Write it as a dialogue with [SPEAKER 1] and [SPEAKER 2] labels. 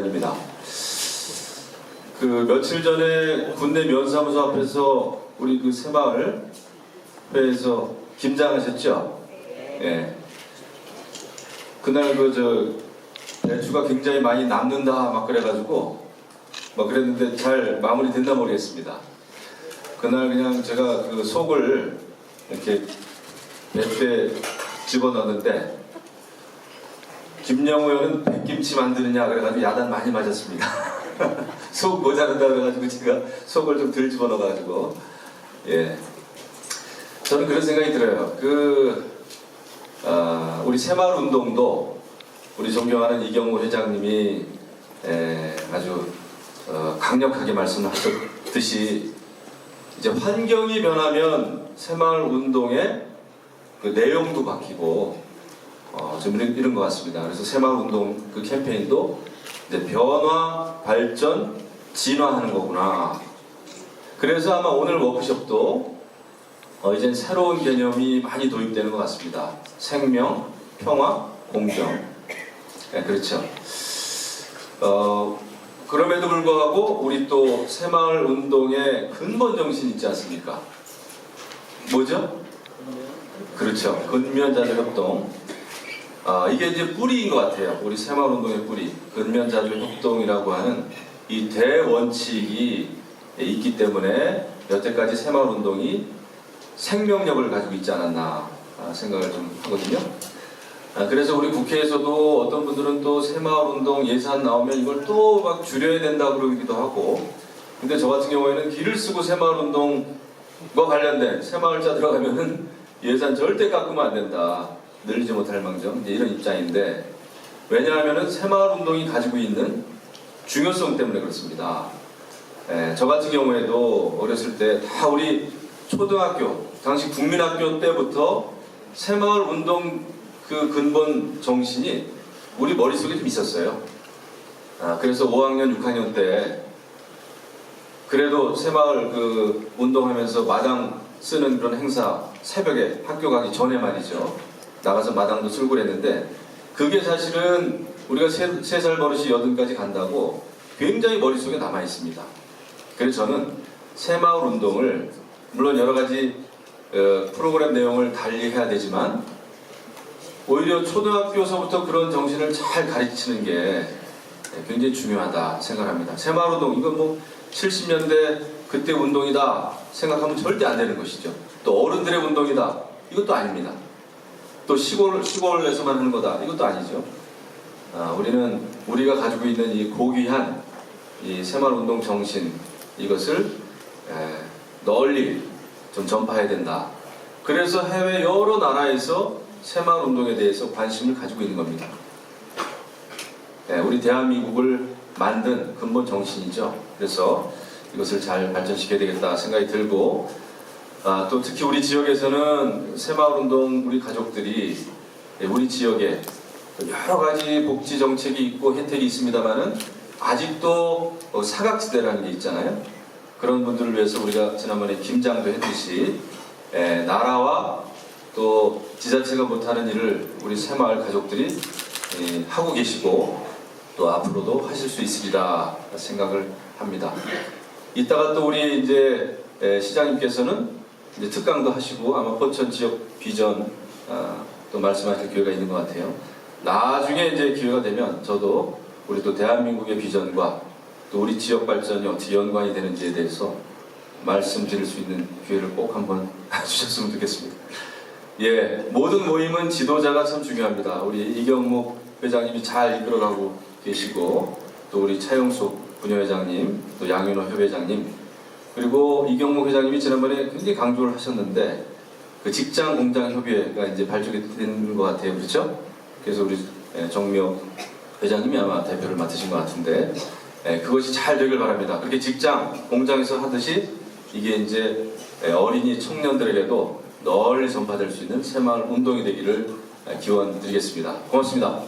[SPEAKER 1] 김호연입니다. 그 며칠 전에 군내 면사무소 앞에서 우리 그 새마을 회에서 김장하셨죠? 예. 그날 그 저 배추가 굉장히 많이 남는다 막 그래가지고 막 그랬는데 잘 마무리 됐나 모르겠습니다. 그날 그냥 제가 그 속을 이렇게 배추에 집어넣었는데 김영호 의원은 백김치 만드느냐 그래가지고 야단 많이 맞았습니다. 속 모자른다 그래가지고 제가 속을 좀 덜 집어넣어가지고 예 저는 그런 생각이 들어요. 그 아, 우리 새마을 운동도 우리 존경하는 이경호 회장님이 에, 아주 어, 강력하게 말씀하셨듯이 이제 환경이 변하면 새마을 운동의 그 내용도 바뀌고 어, 좀 이런, 것 같습니다. 그래서 새마을 운동 그 캠페인도 이제 변화, 발전, 진화하는 거구나. 그래서 아마 오늘 워크숍도 어, 이젠 새로운 개념이 많이 도입되는 것 같습니다. 생명, 평화, 공정. 네, 그렇죠. 어, 그럼에도 불구하고 우리 또 새마을 운동의 근본 정신 있지 않습니까? 뭐죠? 그렇죠. 근면자주 협동. 아, 이게 이제 뿌리인 것 같아요. 우리 새마을 운동의 뿌리. 근면자주 협동이라고 하는 이 대원칙이 있기 때문에 여태까지 새마을 운동이 생명력을 가지고 있지 않았나 아, 생각을 좀 하거든요. 아, 그래서 우리 국회에서도 어떤 분들은 또 새마을 운동 예산 나오면 이걸 또 막 줄여야 된다 그러기도 하고 근데 저 같은 경우에는 길을 쓰고 새마을 운동과 관련된 새마을자 들어가면은 예산 절대 깎으면 안 된다 늘리지 못할 망정 이제 이런 입장인데 왜냐하면은 새마을 운동이 가지고 있는 중요성 때문에 그렇습니다. 예, 저 같은 경우에도 어렸을 때 다 우리 초등학교 당시 국민학교 때부터 새마을 운동 그 근본 정신이 우리 머릿속에 좀 있었어요. 아, 그래서 5학년, 6학년 때 그래도 새마을 그 운동하면서 마당 쓰는 그런 행사 새벽에 학교 가기 전에 말이죠. 나가서 마당도 쓸고 그랬는데 그게 사실은 우리가 세, 세살 버릇이 여든까지 간다고 굉장히 머릿속에 남아 있습니다. 그래서 저는 새마을 운동을 물론 여러 가지 어, 프로그램 내용을 달리 해야 되지만 오히려 초등학교서부터 그런 정신을 잘 가르치는 게 굉장히 중요하다 생각합니다. 새마을 운동 이건 뭐 70년대 그때 운동이다 생각하면 절대 안 되는 것이죠. 또 어른들의 운동이다 이것도 아닙니다. 또 시골 시골에서만 하는 거다 이것도 아니죠. 아, 우리는 우리가 가지고 있는 이 고귀한 이 새마을 운동 정신 이것을 에, 널리 좀 전파해야 된다. 그래서 해외 여러 나라에서 새마을 운동에 대해서 관심을 가지고 있는 겁니다. 네, 우리 대한민국을 만든 근본 정신이죠. 그래서 이것을 잘 발전시켜야 되겠다 생각이 들고 아, 또 특히 우리 지역에서는 새마을 운동 우리 가족들이 네, 우리 지역에 여러 가지 복지 정책이 있고 혜택이 있습니다만은 아직도 어, 사각지대라는 게 있잖아요. 그런 분들을 위해서 우리가 지난번에 김장도 했듯이 에, 나라와 또 지자체가 못하는 일을 우리 새마을 가족들이 에, 하고 계시고 또 앞으로도 하실 수 있으리라 생각을 합니다. 이따가 또 우리 이제 에, 시장님께서는 이제 특강도 하시고 아마 포천 지역 비전 아, 또 말씀하실 기회가 있는 것 같아요. 나중에 이제 기회가 되면 저도 우리 또 대한민국의 비전과 또 우리 지역 발전이 어떻게 연관이 되는지에 대해서 말씀드릴 수 있는 기회를 꼭 한번 주셨으면 좋겠습니다. 예, 모든 모임은 지도자가 참 중요합니다. 우리 이경목 회장님이 잘 이끌어가고 계시고 또 우리 차영숙 부녀회장님, 또 양윤호 협회장님 그리고 이경목 회장님이 지난번에 굉장히 강조를 하셨는데 그 직장 공장 협의회가 이제 발족이 된 것 같아요, 그렇죠? 그래서 우리 예, 정미혁 회장님이 아마 대표를 맡으신 것 같은데 예, 그것이 잘 되길 바랍니다. 그렇게 직장, 공장에서 하듯이 이게 이제 예, 어린이 청년들에게도 널리 전파될 수 있는 새마을 운동이 되기를 예, 기원 드리겠습니다. 고맙습니다.